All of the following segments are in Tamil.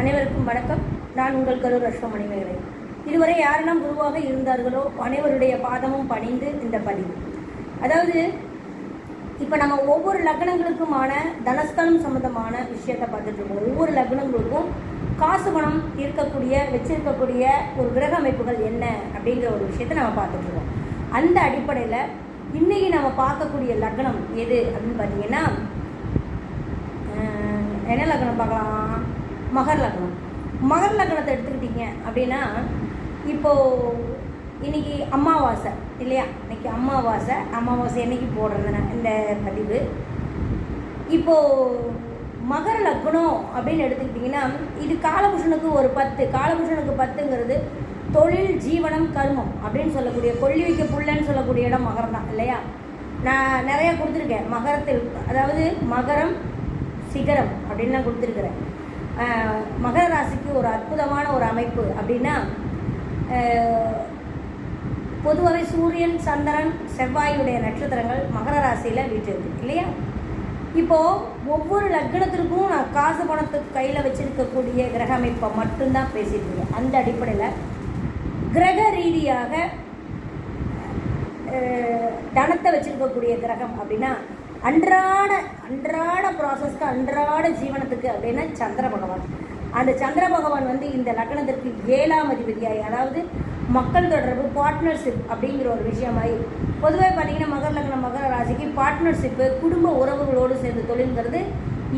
அனைவருக்கும் வணக்கம். நான் உங்கள் கரூர் அஸ்வமணிமேகலை இதுவரை யாரெல்லாம் குருவாக இருந்தார்களோ அனைவருடைய பாதமும் பணிந்து இந்த பதிவு அதாவது இப்போ நம்ம ஒவ்வொரு லக்னங்களுக்குமான தனஸ்தானம் சம்மந்தமான விஷயத்தை பார்த்துட்டு இருக்கோம். ஒவ்வொரு லக்னங்களுக்கும் காசு பணம் இருக்கக்கூடிய வச்சிருக்கக்கூடிய ஒரு கிரக அமைப்புகள் என்ன அப்படிங்கிற ஒரு விஷயத்தை நம்ம பார்த்துட்டு இருக்கோம். அந்த அடிப்படையில் இன்னைக்கு நம்ம பார்க்கக்கூடிய லக்னம் எது அப்படின்னு பார்த்தீங்கன்னா என்ன லக்னம் பார்க்கலாம்? மகர் லக்னம். மகர் லக்னத்தை எடுத்துக்கிட்டீங்க அப்படின்னா இப்போது இன்னைக்கு அமாவாசை இல்லையா? இன்னைக்கு அமாவாசை அமாவாசை என்றைக்கு போடுறதுனா இந்த பதிவு. இப்போது மகர லக்னம் அப்படின்னு எடுத்துக்கிட்டிங்கன்னா இது காலபுஷனுக்கு ஒரு பத்து காலபுஷனுக்கு பத்துங்கிறது தொழில் ஜீவனம் கர்மம் அப்படின்னு சொல்லக்கூடிய கொள்ளி வைக்க புள்ளன்னு சொல்லக்கூடிய இடம் மகரம் தான் இல்லையா? நான் நிறையா கொடுத்துருக்கேன் மகரத்தில். அதாவது மகரம் சிகரம் அப்படின்லாம் கொடுத்துருக்குறேன். மகர ராசிக்கு ஒரு அற்புதமான ஒரு அமைப்பு அப்படின்னா பொதுவாகவே சூரியன் சந்திரன் செவ்வாயுடைய நட்சத்திரங்கள் மகர ராசியில் வீட்டிருக்கு இல்லையா? இப்போது ஒவ்வொரு லக்னத்திற்கும் நான் காசு பணத்துக்கு கையில் வச்சுருக்கக்கூடிய கிரக அமைப்பை மட்டும்தான் பேசிட்டு இருக்கேன். அந்த அடிப்படையில் கிரக ரீதியாக தனத்தை வச்சுருக்கக்கூடிய கிரகம் அப்படின்னா அன்றாட அன்றாட ப்ராசஸ்க்கு அன்றாட ஜீவனத்துக்கு அப்படின்னா சந்திர பகவான். அந்த சந்திர பகவான் வந்து இந்த லக்னத்திற்கு ஏழாம் அதிபதியாய் அதாவது மக்கள் தொடர்பு பார்ட்னர்ஷிப் அப்படிங்கிற ஒரு விஷயமாயி பொதுவாக பார்த்தீங்கன்னா மகர லக்னம் மகர ராசிக்கு பார்ட்னர்ஷிப்பு குடும்ப உறவுகளோடு சேர்ந்து தொழில்ங்கிறது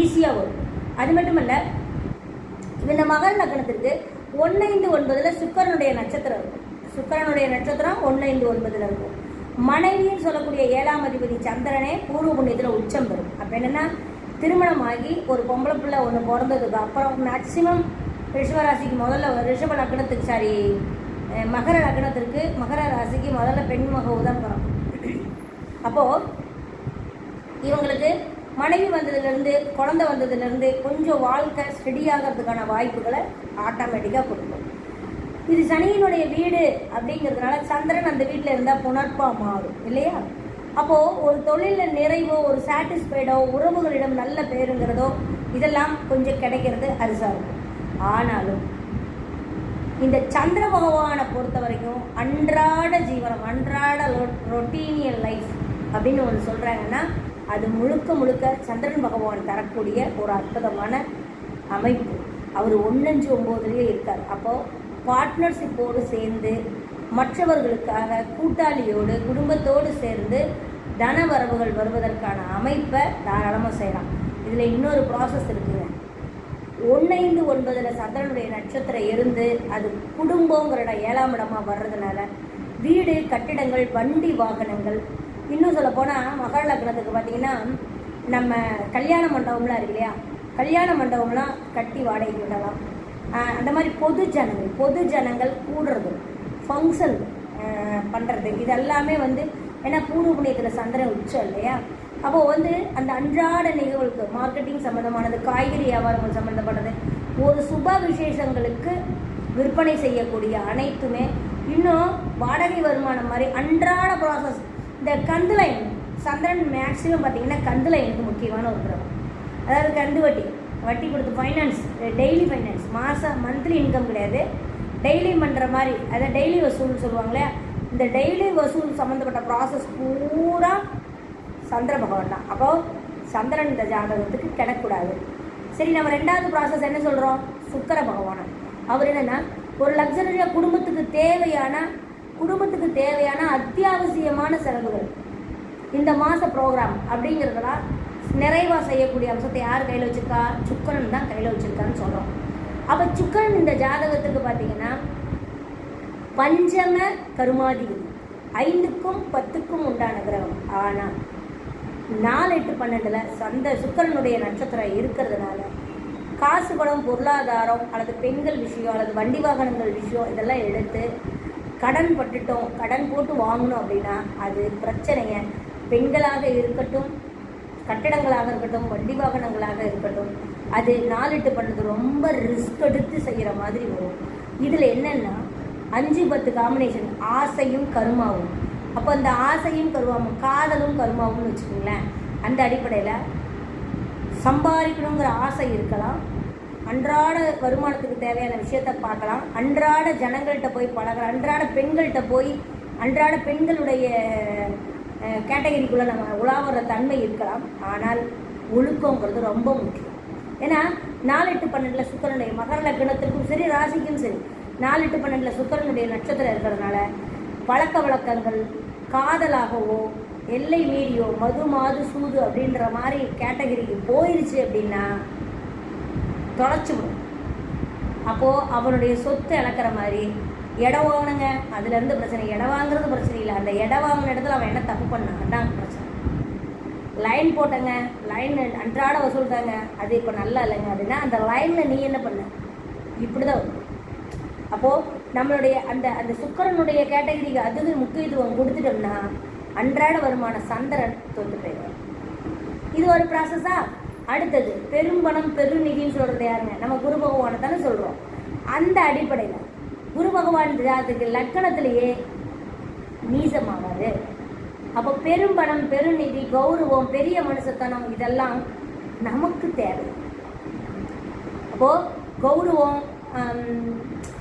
ஈஸியாக வரும். அது மட்டும் இல்லை இந்த மகர லக்னத்திற்கு ஒன்னைந்து ஒன்பதில் சுக்கரனுடைய நட்சத்திரம் இருக்கும். சுக்கரனுடைய நட்சத்திரம் ஒன்னைந்து ஒன்பதில் இருக்கும். மனைவின்னு சொல்லக்கூடிய ஏழாம் அதிபதி சந்திரனே பூர்வ புண்ணியத்தில் உச்சம் பெறும். அப்போ என்னென்னா திருமணமாகி ஒரு பொம்பளை பிள்ளை ஒன்று பிறந்ததுக்கு அப்புறம் மேக்சிமம் ரிஷபராசிக்கு முதல்ல ரிஷப லக்னத்துக்கு சாரி மகர லக்னத்திற்கு மகர ராசிக்கு முதல்ல பெண் மக உதம் பிறக்கும். அப்போது இவங்களுக்கு மனைவி வந்ததுலேருந்து குழந்தை வந்ததுலேருந்து கொஞ்சம் வாழ்க்கை ஸ்டெடி ஆகிறதுக்கான வாய்ப்புகளை ஆட்டோமேட்டிக்காக கொடுக்கும். இது சனியினுடைய வீடு அப்படிங்கிறதுனால சந்திரன் அந்த வீட்டில் இருந்தால் புணர்ப்பா மாறும் இல்லையா? அப்போது ஒரு தொழிலில் நிறைவோ ஒரு சாட்டிஸ்ஃபைடோ உறவுகளிடம் நல்ல பேருங்கிறதோ இதெல்லாம் கொஞ்சம் கிடைக்கிறது அரிசாக இருக்கும். ஆனாலும் இந்த சந்திர பகவானை பொறுத்த வரைக்கும் அன்றாட ஜீவனம் அன்றாட ரொட்டீனியல் லைஃப் அப்படின்னு ஒன்று சொல்கிறாங்கன்னா அது முழுக்க முழுக்க சந்திரன் பகவான் தரக்கூடிய ஒரு அற்புதமான அமைப்பு. அவர் ஒன்றஞ்சு ஒம்போதுலேயே இருக்கார். அப்போது பார்ட்னர்ஷிப்போடு சேர்ந்து மற்றவர்களுக்காக கூட்டாளியோடு குடும்பத்தோடு சேர்ந்து தன வரவுகள் வருவதற்கான அமைப்பை தாராளமாக செய்யலாம். இதில் இன்னொரு ப்ராசஸ் இருக்குங்க. ஒன்னைந்து ஒன்பதில் சந்திரனுடைய நட்சத்திரம் இருந்து அது குடும்பங்கிற இடம் ஏழாம் இடமாக வர்றதுனால வீடு கட்டிடங்கள் வண்டி வாகனங்கள் இன்னும் சொல்ல போனால் மகர லக்னத்துக்கு பார்த்தீங்கன்னா நம்ம கல்யாண மண்டபம்லாம் இருக்கு இல்லையா? கல்யாண மண்டபம்லாம் கட்டி வாடகைக்கு விடலாம். அந்த மாதிரி பொது ஜனங்கள் பொது ஜனங்கள் கூடுறது ஃபங்க்ஷன் பண்ணுறது இதெல்லாமே வந்து ஏன்னா பூர்வ புண்ணியத்தில் சந்திரன் உச்சம் இல்லையா? அப்போ வந்து அந்த அன்றாட நிகழ்வுக்கு மார்க்கெட்டிங் சம்மந்தமானது காய்கறி வியாபாரங்கள் சம்மந்தப்பட்டது ஒரு சுப விசேஷங்களுக்கு விற்பனை செய்யக்கூடிய அனைத்துமே இன்னும் வாடகை வருமானம் மாதிரி அன்றாட ப்ராசஸ் இந்த கந்து லைன் சந்திரன் மேக்ஸிமம் பார்த்தீங்கன்னா கந்துலைனுக்கு முக்கியமான ஒரு கிரகம் அதாவது கந்துவட்டி வட்டி கொடுத்து ஃபைனான்ஸ் டெய்லி ஃபைனான்ஸ் மாதம் மந்த்லி இன்கம் கிடையாது. டெய்லி பண்ணுற மாதிரி அதை டெய்லி வசூல் சொல்லுவாங்களே இந்த டெய்லி வசூல் சம்மந்தப்பட்ட ப்ராசஸ் பூரா சந்திர பகவான் தான். அப்போ சந்திரன் இந்த ஜாதகத்துக்கு கிடக்கூடாது சரி நம்ம ரெண்டாவது ப்ராசஸ் என்ன சொல்கிறோம் சுக்கர பகவான். அவர் என்னென்னா ஒரு லக்ஸரியாக குடும்பத்துக்கு தேவையான குடும்பத்துக்கு தேவையான அத்தியாவசியமான செலவுகள். இந்த மாத ப்ரோக்ராம் அப்படிங்கிறதெல்லாம் நிறைவாக செய்யக்கூடிய அம்சத்தை யார் கையில் வச்சுருக்கா? சுக்கரன் தான் கையில் வச்சுருக்கான்னு சொல்கிறோம் அப்போ சுக்கரன் இந்த ஜாதகத்துக்கு பார்த்தீங்கன்னா பஞ்சம கருமாதிபதி. ஐந்துக்கும் பத்துக்கும் உண்டான கிரகம். ஆனால் நாலு எட்டு பன்னெண்டில் சந்த சுக்கரனுடைய நட்சத்திரம் இருக்கிறதுனால காசு பணம் பொருளாதாரம் அல்லது பெண்கள் விஷயம் அல்லது வண்டி வாகனங்கள் விஷயம் இதெல்லாம் எடுத்து கடன் பட்டுட்டோம் கடன் போட்டு வாங்கணும் அப்படின்னா அது பிரச்சனையை பெண்களாக இருக்கட்டும் கட்டடங்களாக இருக்கட்டும் வண்டி வாகனங்களாக இருக்கட்டும் அது நாலிட்டு பண்ணது ரொம்ப ரிஸ்க் எடுத்து செய்கிற மாதிரி வரும். இதில் என்னென்னா அஞ்சு பத்து காம்பினேஷன் ஆசையும் கருமாவும். அப்போ அந்த ஆசையும் கருமாவும் காதலும் கருமாவும்னு வச்சுக்கோங்களேன் அந்த அடிப்படையில் சம்பாதிக்கணுங்கிற ஆசை இருக்கலாம் அன்றாட வருமானத்துக்கு தேவையான விஷயத்த பார்க்கலாம் அன்றாட ஜனங்கள்கிட்ட போய் பழகலாம் அன்றாட பெண்கள்கிட்ட போய் அன்றாட பெண்களுடைய கேட்டகரிக்குள்ளே நம்ம உலாவுற தன்மை இருக்கலாம். ஆனால் ஒழுக்கங்கிறது ரொம்ப முக்கியம். ஏன்னா நாலு எட்டு பன்னெண்டில் சுக்கரனுடைய மகர லக்னத்திற்கும் சரி ராசிக்கும் சரி நாலு எட்டு பன்னெண்டில் சுக்கரனுடைய நட்சத்திரம் இருக்கிறதுனால பழக்க வழக்கங்கள் காதலாகவோ எல்லை மீறியோ மது மாது சூது அப்படின்ற மாதிரி கேட்டகரிக்கு போயிருச்சு அப்படின்னா தொலைச்சிவிடும் அப்போது அவனுடைய சொத்து இழக்கிற மாதிரி இடம் வாங்கினங்க அதுலேருந்து பிரச்சனை இடம் வாங்குறது பிரச்சனை இல்லை. அந்த இடம் வாங்கின இடத்துல அவன் என்ன தப்பு பண்ணான்? அதான் பிரச்சனை. லைன் போட்டங்க. லைன் அன்றாட வசூல்தாங்க. அது இப்போ நல்லா இல்லைங்க. அப்படின்னா அந்த லைனில் நீ என்ன பண்ண? இப்படி தான் வரும். அப்போது நம்மளுடைய அந்த அந்த சுக்கரனுடைய கேட்டகரிக்கு அதுக்கு முக்கியத்துவம் கொடுத்துட்டோம்னா அன்றாட வருமான சந்திரன் தொட்டு போயிடும் இது ஒரு ப்ராசஸா அடுத்தது பெரும்பணம் பெருநிதின்னு சொல்கிறது யாருங்க? நம்ம குரு பகவானை தானே சொல்கிறோம் அந்த அடிப்படையில் குரு பகவான் ஜாதத்துக்கு லக்கணத்திலேயே நீசமாவார். அப்போ பெரும்பணம் பெருநிதி கௌரவம் பெரிய மனுஷத்தனம் இதெல்லாம் நமக்கு தேவை. அப்போது கௌரவம்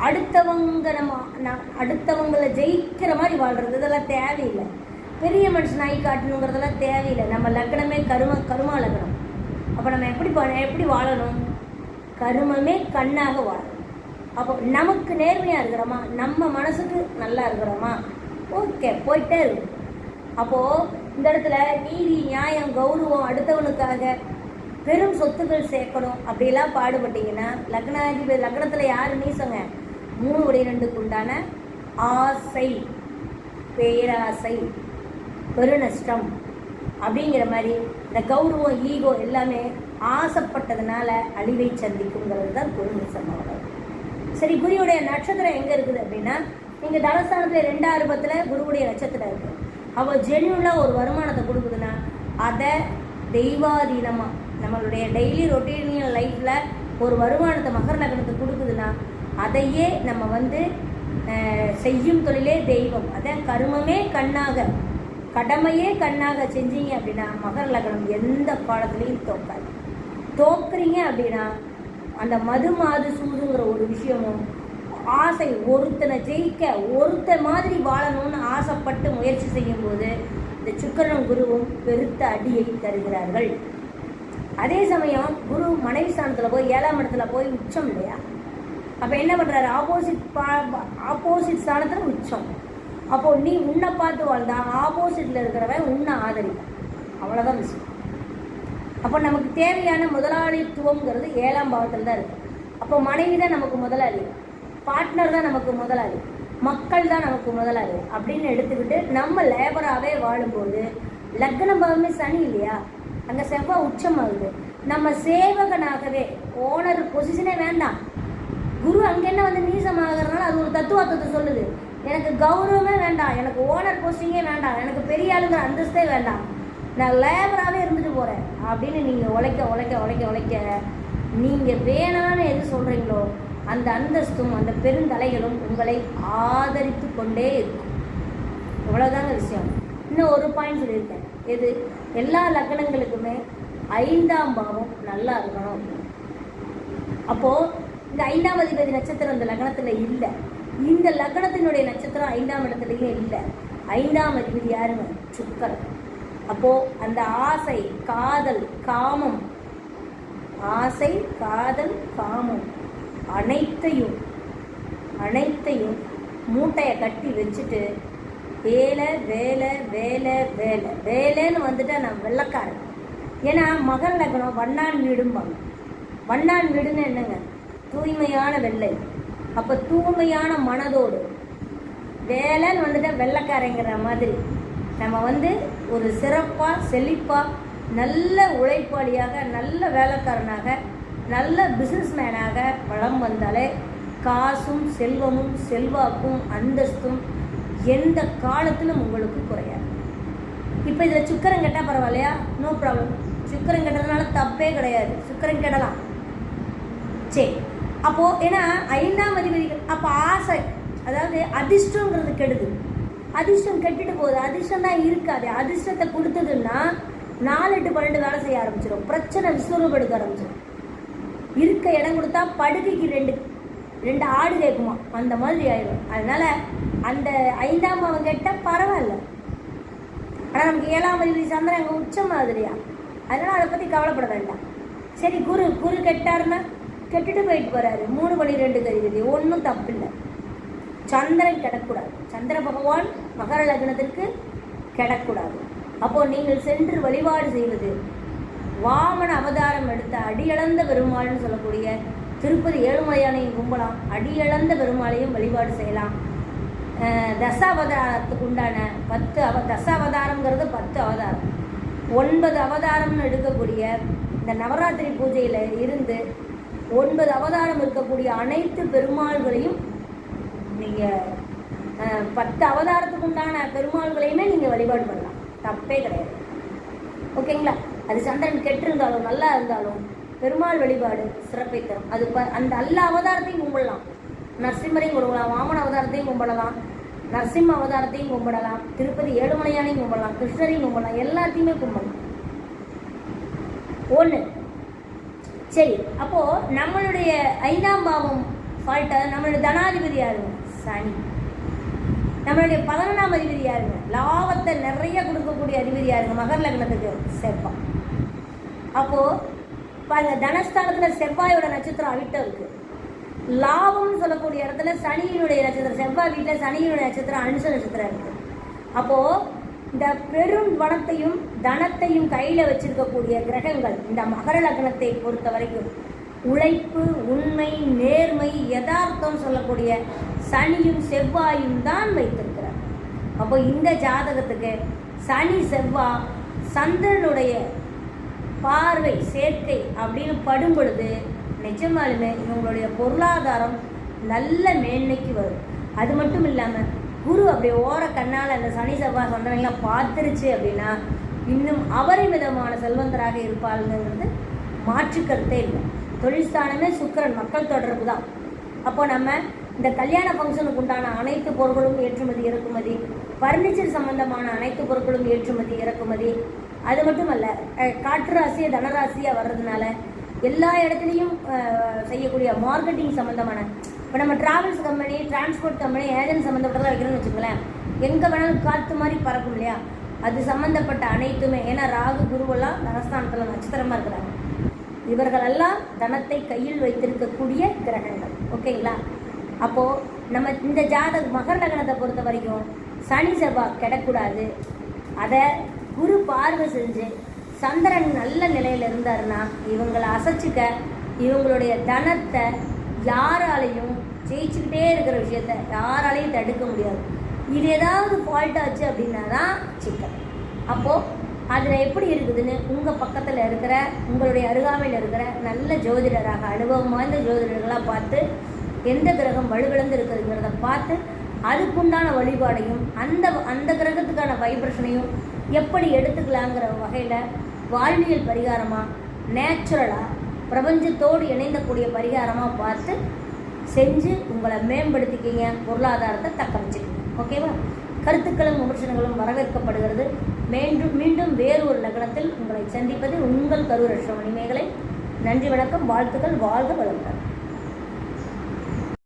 அடுத்தவங்க நம்ம அடுத்தவங்களை ஜெயிக்கிற மாதிரி வாழ்கிறது இதெல்லாம் தேவையில்லை. பெரிய மனுஷன் ஆகி காட்டணுங்கிறதெல்லாம் தேவையில்லை. நம்ம லக்னமே கரும கருமா லக்னம் அப்போ நம்ம எப்படி எப்படி வாழணும்? கருமமே கண்ணாக வாழணும். அப்போ நமக்கு நேர்மையாக இருக்கிறோமா? நம்ம மனசுக்கு நல்லா இருக்கிறோமா? ஓகே போயிட்டே இருக்கும் அப்போது இந்த இடத்துல நீதி நியாயம் கௌரவம் அடுத்தவனுக்காக பெரும் சொத்துக்கள் சேர்க்கணும் அப்படிலாம் பாடுபட்டீங்கன்னா லக்னாதிபதி லக்னத்தில் யார் நீசங்க மூணு உடைய ரெண்டுக்கு உண்டான ஆசை பேராசை பெருநஷ்டம் அப்படிங்கிற மாதிரி இந்த கௌரவம் ஈகோ எல்லாமே ஆசைப்பட்டதுனால அழிவை சந்திக்குங்கிறது தான் குருநிசமாவது சரி குருவுடைய நட்சத்திரம் எங்கே இருக்குது அப்படின்னா நீங்கள் தனஸ்தானத்தில் ரெண்டாயிரம் பத்தில் குருவுடைய நட்சத்திரம் இருக்குது அவள் ஜென்யூனாக ஒரு வருமானத்தை கொடுக்குதுன்னா அதை தெய்வாதீனமாக நம்மளுடைய டெய்லி ரொட்டீனியல் லைஃப்பில் ஒரு வருமானத்தை மகர லக்னத்துக்கு கொடுக்குதுன்னா அதையே நம்ம வந்து செய்யும் தொழிலே தெய்வம். அதான் கருமமே கண்ணாக கடமையே கண்ணாக செஞ்சீங்க அப்படின்னா மகர லக்னம் எந்த காலத்துலேயும் தோக்காது. தோக்குறீங்க அப்படின்னா அந்த மது மாது சூதுங்கிற ஒரு விஷயமும் ஆசை ஒருத்தனை ஜெயிக்க ஒருத்த மாதிரி வாழணும்னு ஆசைப்பட்டு முயற்சி செய்யும்போது இந்த சுக்கிரனும் குருவும் பெருத்த அடியை தருகிறார்கள். அதே சமயம் குரு மனைவி ஸ்தானத்தில் போய் ஏழாம் இடத்துல போய் உச்சம் இல்லையா? அப்போ என்ன பண்ணுறாரு ஆப்போசிட் பா ஆப்போசிட் ஸ்தானத்தில் உச்சம். அப்போது நீ உன்னை பார்த்து வாழ்ந்தா ஆப்போசிட்டில் இருக்கிறவன் உன்னை ஆதரிப்பான். அவ்வளோதான் விஷயம். அப்போ நமக்கு தேவையான முதலாளித்துவங்கிறது ஏழாம் பாவத்தில் தான் இருக்குது அப்போ மனைவி தான் நமக்கு முதலாளி. பார்ட்னர் தான் நமக்கு முதலாளி. மக்கள் தான் நமக்கு முதலாளி அப்படின்னு எடுத்துக்கிட்டு நம்ம லேபராகவே வாழும்போது லக்ன பாவமே சனி இல்லையா? அங்கே செவ்வாய் உச்சமாகுது நம்ம சேவகனாகவே ஓனர் பொசிஷனே வேண்டாம். குரு அங்கே என்ன வந்து நீசமாகறதுனால அது ஒரு தத்துவார்த்தத்தை சொல்லுது. எனக்கு கௌரவமே வேண்டாம். எனக்கு ஓனர் போஸ்டிங்கே வேண்டாம். எனக்கு பெரிய ஆளுங்கிற அந்தஸ்தே வேண்டாம். நான் லேபராகவே இருந்துட்டு போகிறேன் அப்படின்னு நீங்கள் உழைக்க உழைக்க உழைக்க உழைக்க நீங்கள் வேணான்னு எது சொல்கிறீங்களோ அந்த அந்தஸ்தும் அந்த பெருந்தலைகளும் உங்களை ஆதரித்து கொண்டே இருக்கும். இவ்வளோதாங்க விஷயம். இன்னும் ஒரு பாயிண்ட் சொல்லியிருக்கேன். எது? எல்லா லக்னங்களுக்குமே ஐந்தாம் பாவம் நல்லா இருக்கணும். அப்போது இந்த ஐந்தாம் அதிபதி நட்சத்திரம் இந்த லக்னத்தில் இல்லை. இந்த லக்னத்தினுடைய நட்சத்திரம் ஐந்தாம் இடத்துலையும் இல்லை. ஐந்தாம் அதிபதி யாருங்க? சுக்கரன். அப்போது அந்த ஆசை காதல் காமம். ஆசை காதல் காமம். அனைத்தையும் அனைத்தையும் மூட்டையை கட்டி வச்சுட்டு வேலை வேலை வேலை வேலை. வேலைன்னு வந்துட்டு நான் வெள்ளக்காரன். ஏன்னா மகன் லக்னம் வண்ணான் வீடும்பாங்க. வண்ணான் வீடுன்னு என்னங்க? தூய்மையான வெள்ளை. அப்போ தூய்மையான மனதோடு. வேலைன்னு வந்துட்டா வெள்ளைக்காரங்கிற மாதிரி. நம்ம வந்து ஒரு சிறப்பாக செழிப்பாக நல்ல உழைப்பாளியாக நல்ல வேலைக்காரனாக நல்ல பிஸ்னஸ்மேனாக வளம் வந்தாலே காசும் செல்வமும் செல்வாக்கும் அந்தஸ்தும் எந்த காலத்திலும் உங்களுக்கு குறையாது. இப்போ இதில் சுக்கரம் கெட்டால் பரவாயில்லையா? நோ ப்ராப்ளம் சுக்கரம் கெட்டதுனால தப்பே கிடையாது. சுக்கரம் கெடலாம் சரி. அப்போது ஏன்னா ஐந்தாம் அதிபதிகள் அப்போ ஆசை அதாவது அதிர்ஷ்டங்கிறது கெடுது. அதிர்ஷ்டம் கெட்டுட்டு போகுது. அதிர்ஷ்டம் தான் இருக்காது. அதிர்ஷ்டத்தை கொடுத்ததுன்னா நாலு எட்டு பன்னெண்டு வேலை செய்ய ஆரம்பிச்சிடும் பிரச்சனை விஸ்வரூபம் ஆரம்பிச்சிடும் இருக்க இடம் கொடுத்தா படுக்கைக்கு ரெண்டு ரெண்டு ஆடு கேட்குமா? அந்த மாதிரி ஆயிடும் அதனால அந்த ஐந்தாம் அவன் கேட்டால் பரவாயில்ல. ஆனால் நமக்கு ஏழாம் அதிபதி சந்திரன் அங்கே உச்சம் மாதிரியா? அதனால் அதை பற்றி கவலைப்பட வேண்டாம். சரி குரு குரு கெட்டாருன்னா கெட்டுட்டு போயிட்டு போகிறாரு மூணு மணி ரெண்டு அதிபதி ஒன்றும் தப்பு இல்லை சந்திரன் கிடக்கூடாது சந்திர பகவான் மகர லக்னத்திற்கு கிடக்கூடாது அப்போ நீங்கள் சென்று வழிபாடு செய்வது வாமன அவதாரம் எடுத்த அடியளந்த பெருமாள்னு சொல்லக்கூடிய திருப்பதி ஏழுமலையானையும் கும்பலாம். அடியளந்த பெருமாளையும் வழிபாடு செய்யலாம். தசாவதாரத்துக்கு உண்டான பத்து அவ தசாவதாரம்ங்கிறது பத்து அவதாரம். ஒன்பது அவதாரம்னு எடுக்கக்கூடிய இந்த நவராத்திரி பூஜையில் இருந்து ஒன்பது அவதாரம் இருக்கக்கூடிய அனைத்து பெருமாள்களையும் நீங்கள் பத்து அவதாரத்துக்கு உண்டான பெருமாள்களையுமே நீங்கள் வழிபாடு பண்ணலாம். தப்பே கிடையாது. ஓகேங்களா? அது சந்திரன் கெட்டிருந்தாலும் நல்லா இருந்தாலும் பெருமாள் வழிபாடு சிறப்பை தரும். அது ப அந்த எல்லா அவதாரத்தையும் கும்பிடலாம். நரசிம்மரையும் கும்பிடலாம் வாமன அவதாரத்தையும் கும்பிடலாம் நரசிம்ம அவதாரத்தையும் கும்பிடலாம் திருப்பதி ஏழுமலையானையும் கும்பிடலாம் கிருஷ்ணரையும் கும்பிடலாம் எல்லாத்தையுமே கும்பிடலாம். ஒன்று சரி அப்போ நம்மளுடைய ஐந்தாம் பாவம் ஃபால்ட்டை நம்மளுடைய தனாதிபதி யாருங்க சனி. நம்மளுடைய பதினொன்றாம் அதிபதி யாருங்க? லாபத்தை நிறைய கொடுக்கக்கூடிய அதிபதி யாருங்க? மகர் லக்னத்துக்கு செவ்வாய். அப்போ பாருங்க தனஸ்தானத்தில் செவ்வாயோட நட்சத்திரம் அவிட்டம் இருக்கு. லாபம்னு சொல்லக்கூடிய இடத்துல சனியினுடைய நட்சத்திரம் செவ்வாய் வீட்டில் சனியினுடைய நட்சத்திரம் அனுச நட்சத்திரம் இருக்கு. அப்போ இந்த பெரும் வனத்தையும் தனத்தையும் கையில் வச்சிருக்கக்கூடிய கிரகங்கள் இந்த மகர லக்னத்தை பொறுத்த வரைக்கும் உழைப்பு உண்மை நேர்மை யதார்த்தம் சொல்லக்கூடிய சனியும் செவ்வாயும் தான் வைத்திருக்கிறார். அப்போ இந்த ஜாதகத்துக்கு சனி செவ்வாய் சந்திரனுடைய பார்வை சேர்க்கை அப்படின்னு படும் பொழுது நிஜமாலுமே இவங்களுடைய பொருளாதாரம் நல்ல மேன்மைக்கு வரும். அது மட்டும் இல்லாமல் குரு அப்படியே ஓர கண்ணால் அந்த சனி செவ்வாய் சந்திரன்லாம் பார்த்துருச்சு அப்படின்னா இன்னும் அபரிமிதமான செல்வந்தராக இருப்பாளுங்கிறது மாற்று கருத்தே இல்லை தொழில்ஸ்தானமே சுக்கிரன் மக்கள் தொடர்பு தான். அப்போ நம்ம இந்த கல்யாண ஃபங்க்ஷனுக்கு உண்டான அனைத்து பொருட்களும் ஏற்றுமதி இறக்குமதி ஃபர்னிச்சர் சம்பந்தமான அனைத்து பொருட்களும் ஏற்றுமதி இறக்குமதி. அது மட்டுமல்ல அல்ல காற்று ராசியை தனராசியாக வர்றதுனால எல்லா இடத்துலையும் செய்யக்கூடிய மார்க்கெட்டிங் சம்மந்தமான இப்போ நம்ம travels company transport company agent சம்மந்தப்பட்டதாக வைக்கிறோம்னு வச்சுக்கோங்களேன். எங்கே வேணாலும் காற்று மாதிரி பறக்கும் இல்லையா? அது சம்மந்தப்பட்ட அனைத்துமே ஏன்னா ராகு குருவெல்லாம் தனஸ்தானத்தில் நட்சத்திரமாக இருக்கிறாங்க. இவர்களெல்லாம் தனத்தை கையில் வைத்திருக்கக்கூடிய கிரகங்கள். ஓகேங்களா? அப்போது நம்ம இந்த ஜாதக மகர லக்னத்தை பொறுத்த வரைக்கும் சனி செவ்வாய் கிடக்கூடாது. அதை குரு பார்வை செஞ்சு சந்திரன் நல்ல நிலையில் இருந்தாருன்னா இவங்களை அசைச்சிக்க இவங்களுடைய தனத்தை யாராலையும் ஜெயிச்சுக்கிட்டே இருக்கிற விஷயத்த யாராலையும் தடுக்க முடியாது. இது ஏதாவது ஃபால்ட் ஆச்சு அப்படின்னா தான் சிக்கல். அப்போது அதில் எப்படி இருக்குதுன்னு உங்கள் பக்கத்தில் இருக்கிற உங்களுடைய அருகாமையில் இருக்கிற நல்ல ஜோதிடராக அனுபவம் வாய்ந்த ஜோதிடர்களாக பார்த்து எந்த கிரகம் வலுவிழந்து இருக்குதுங்கிறத பார்த்து அதுக்குண்டான வழிபாடையும் அந்த அந்த கிரகத்துக்கான வைப்ரேஷனையும் எப்படி எடுத்துக்கலாங்கிற வகையில் வாழ்வியல் பரிகாரமாக நேச்சுரலாக பிரபஞ்சத்தோடு இணைந்தக்கூடிய பரிகாரமாக பார்த்து செஞ்சு உங்களை மேம்படுத்திக்கிங்க. பொருளாதாரத்தை தக்க வச்சுக்கோங்க. ஓகேவா கருத்துக்களும் விமர்சனங்களும் வரவேற்கப்படுகிறது. மீண்டும் மீண்டும் வேறு ஒரு நகரத்தில் உங்களை சந்திப்பது உங்கள் கரூர் அஷ்டமணி மேகலை நன்றி வணக்கம். வாழ்த்துக்கள். வாழ்க வளமுடன்.